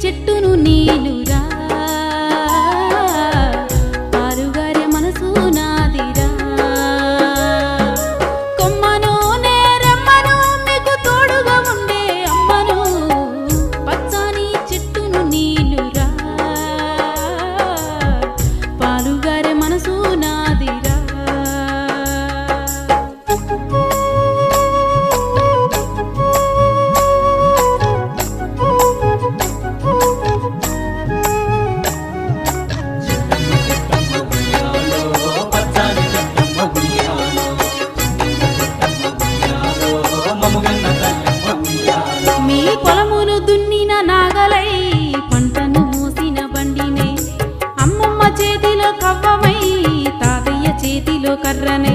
చెట్టును నీళ్ళు కవ్వమై తాతయ్య చేతిలో కర్రనై